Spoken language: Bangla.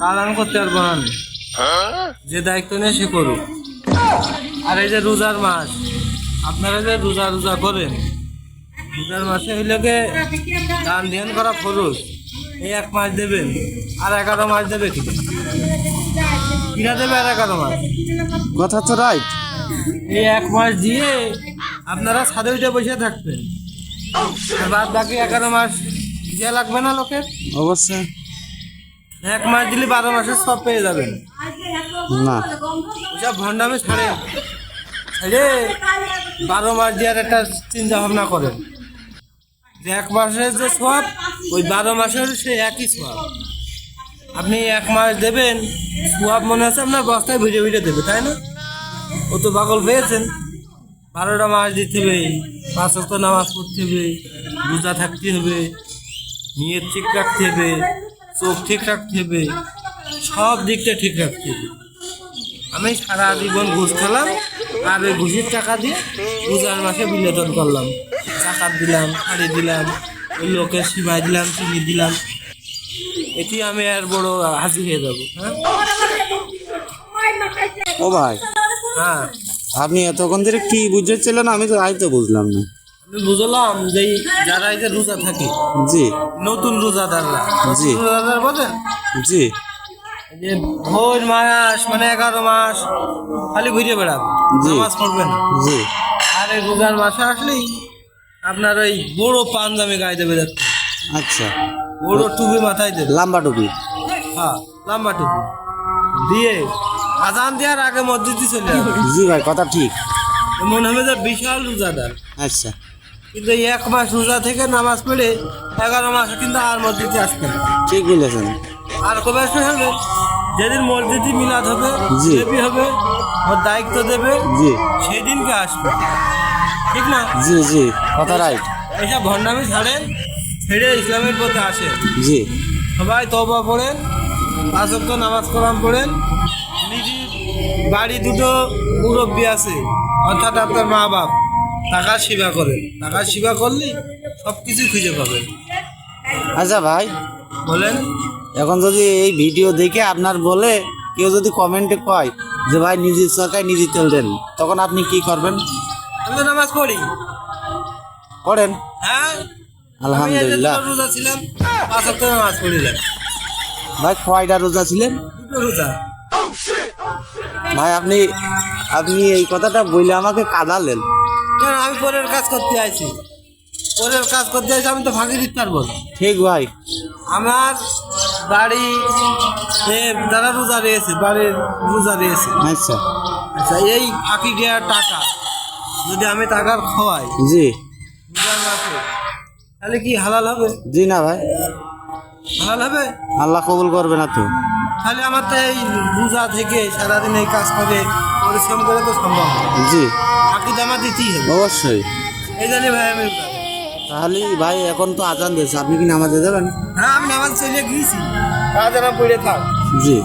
পালন করতে পারব না আমি। যে দায়িত্ব নেই সে করুক। আর এই যে রোজার মাস আপনারা যে রোজা রোজা করেন রোজার মাসে হইলেকে দান ধ্যান করা খরচ এই এক মাস দেবেন আর এগারো মাস দেবে কি? কিনা দেবে আর এগারো মাস? কথা তো রাইট এই এক মাস দিয়ে আপনারা ছাদে উঠে বসে থাকবেন। বাদ বাকি এগারো মাস দিয়ে লাগবে না লোকের? অবশ্যই। এক মাস দিলে বারো মাসের সব পেয়ে যাবেন। না। ওসব ভণ্ডামে ছাড়ে। ছেড়ে। বারো মাস দেওয়ার একটা চিন্তা ভাবনা করেন। যে এক মাসের যে সব ওই বারো মাসের সে একই সব। আপনি এক মাস দেবেন সোয়াব মনে আছে আপনার বস্তায় ভিজে ভিজে দেবে তাই না? ও তো পাগল পেয়েছেন বারোটা মাস দিতে হবে পাঁচ নামাজ পড়তে হবে রোজা থাকতে হবে নিয়ে ঠিক রাখতে হবে। চোখ ঠিক রাখতে হবে সব দিকটা ঠিক রাখতে হবে আমি সারা জীবন ঘুষ খেলাম আর ওই ঘুষের টাকা দিয়ে রোজার মাসে বিনোদন করলাম। চাকাত দিলাম শাড়ি দিলাম ওই লোকের সীমায় দিলাম চিনি দিলাম। এটি আমি আর বড় হাসি হয়ে যাব হ্যাঁ? ও ভাই হ্যাঁ। আপনি এতক্ষণ ধরে কি বুঝেছিলেন আমি তো আই তো বুঝলাম না। আমি বুঝলাম যে যারা এই যে রোজা থাকে জি। নতুন রোজাদাররা। জি। রোজাদার বোঝেন জি। যে ভোর মাস মানে এগারো মাস খালি ঘুরে বেড়াবে নামাজ পড়বে জি। আর এই রোজার মাসে আসলেই আপনার ওই বড় পাঞ্জাবি গায়ে দেবে আচ্ছা। বড় টুপি মাথায় দেবে। লাম্বা টুপি। হ্যাঁ লম্বা টুপি। দিয়ে আজান দেওয়ার আগে মসজিদে চলে যাবে জি ভাই কথা ঠিক। মনে হবে যে বিশাল রোজাদার। আচ্ছা। কিন্তু এই এক মাস রোজা থেকে নামাজ পড়ে এগারো মাসে কিন্তু আর মসজিদে আসবে না। ঠিক বলেছেন। আর কবে আসবে হবে যেদিন মসজিদে মিলাদ হবে জি। দেবী হবে ওর দায়িত্ব দেবে জি। সেই দিনকে আসবে। ঠিক না? জি জি। কথা রাইট। এইসব ভণ্ডামি ছাড়েন ছেড়ে ইসলামের পথে আসেন জি। সবাই তবা পড়েন ওয়াক্ত নামাজ কোরআন পড়েন। নিজের বাড়ি দুটো মুরব্বী আছে অর্থাৎ আপনার মা বাপ টাকার সেবা করেন। টাকার সেবা করলে সব কিছু খুঁজে পাবেন। আচ্ছা ভাই। বলেন। এখন যদি এই ভিডিও দেখে আপনার বলে কেউ যদি কমেন্টে কয় যে ভাই নিজের সরকার নিজে তেল দেন তখন আপনি কি করবেন? আমি তো নামাজ পড়ি। করেন হ্যাঁ। আলহামদুলিল্লাহ। রোজা ছিলাম পাঁচ নামাজ পড়িলাম। ভাই কয়টা রোজা ছিলেন? দুটো রোজা। ভাই আপনি আপনি এই কথাটা বললে আমাকে কাঁদালেন। কারণ আমি পরের কাজ করতে আইছি। পরের কাজ করতে আইছি আমি তো ফাঁকি দিতে পারব না। ঠিক ভাই। আমার বাড়ি এ যারা রোজা রয়েছে বাড়ির রোজা রয়েছে। আচ্ছা। আচ্ছা এই ফাঁকি দেওয়ার টাকা যদি আমি টাকার খাওয়াই জি। রোজার মাসে তাহলে কি হালাল হবে? জি না ভাই। হালাল হবে? আল্লাহ কবুল করবে না তো। তাহলে আমার তো এই রোজা থেকে সারাদিন এই কাজ করে পরিশ্রম করে তো সম্ভব। না। জি। ফাঁকি তো দিতেই হবে। অবশ্যই। এই জানি ভাই আমি তাহলে ভাই এখন তো আজান দিয়েছে আপনি কি নামাজে যাবেন? হ্যাঁ আমি নামাজ চলে গিয়েছি। আজান পড়ে থাক। জি।